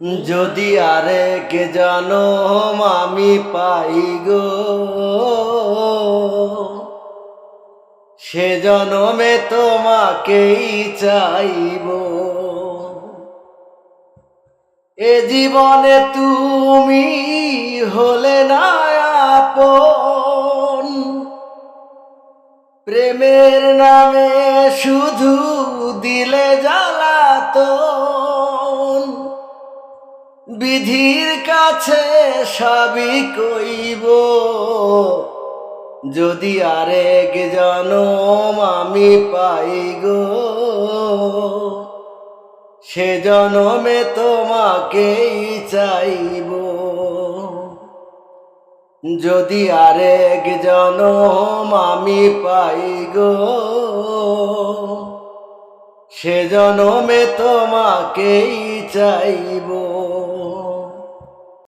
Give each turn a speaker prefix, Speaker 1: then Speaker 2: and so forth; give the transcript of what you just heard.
Speaker 1: যদি আরেক জনম আমি পাই গো, সে জনমে তোমাকেই চাইব। এ জীবনে তুমি হলে না আপন, প্রেমের নামে শুধু দিলে জ্বালাতন। বিধির কাছে সবই কইব। যদি আরেক জনম আমি পাই গো, সে জনমে তোমাকেই চাইব। যদি আরেক জনম আমি পাই গো, সে জনমে তোমাকেই চাইব।